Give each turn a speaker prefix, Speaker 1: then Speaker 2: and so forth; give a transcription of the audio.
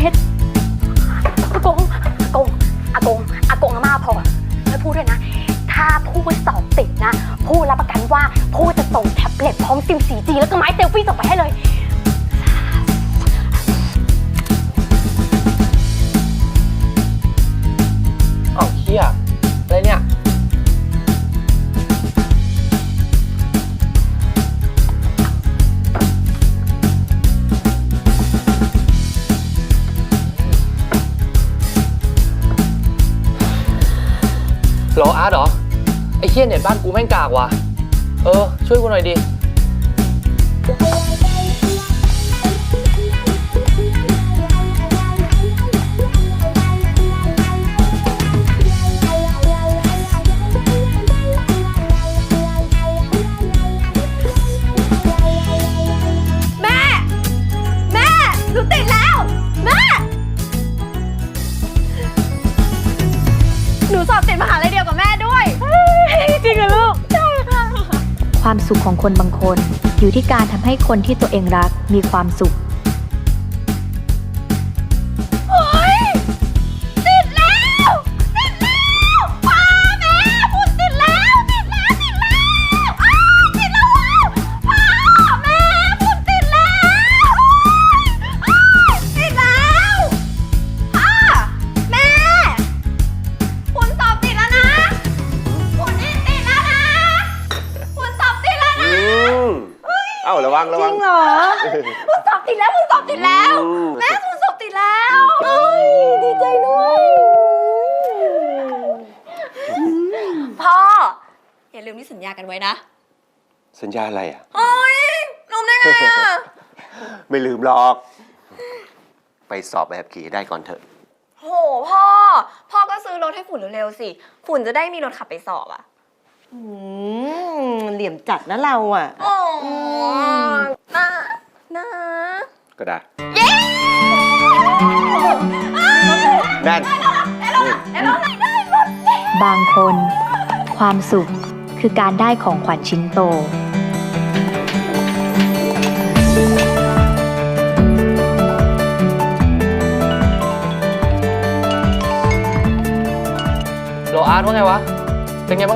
Speaker 1: เจ็ด
Speaker 2: อากงอากงอากงอากงอาม่าพอไม่พูดด้วยนะ ถ้าพูดสอบติดนะ พูดรับประกันว่าพูดจะส่งแท็บเล็ตพร้อมซิม 4G แล้วก็ไม้เซลฟี่ส่งไปให้เลย
Speaker 3: รออาร์ตเหรอ ไอ้เคียเน็ตบ้านกูแม่งกากว่ะ เออ ช่วยกูหน่อยดิ
Speaker 1: สุขของคนบางคน อยู่ที่การทำให้คนที่ตัวเองรักมีความสุข
Speaker 4: อ้าระ
Speaker 5: วังระวัง
Speaker 4: คุณสอบติดแล้วคุณสอบติดแล้วอืมแม่คุณสอบติดแล้วเอ้ยดีใจด้วยพ่อ อย่าลืมที่สัญญากันไว้นะ
Speaker 5: สัญญาอะไรอะ
Speaker 4: โอ้ยลืมได้ไงอะ
Speaker 5: ไม่ลืมหรอก ไปสอบแบบขี่ให้ได้ก่อนเถอะ
Speaker 4: โหพ่อ พ่อก็ซื้อรถให้ฝุ่นเร็วๆสิ ฝุ่นจะได้มีรถขับไปสอบอะ
Speaker 6: อืมเหลี่ยมจัดนะเราอะ
Speaker 4: โอ้ นะนะ
Speaker 5: ก็ได้
Speaker 4: เย้นั่นได้รถได้รถได้รถ
Speaker 1: บางคน ความสุขคือการได้ของขวัญชิ้นโตร
Speaker 3: ออาร์ตว่าไงวะ เป็นไงบ้าง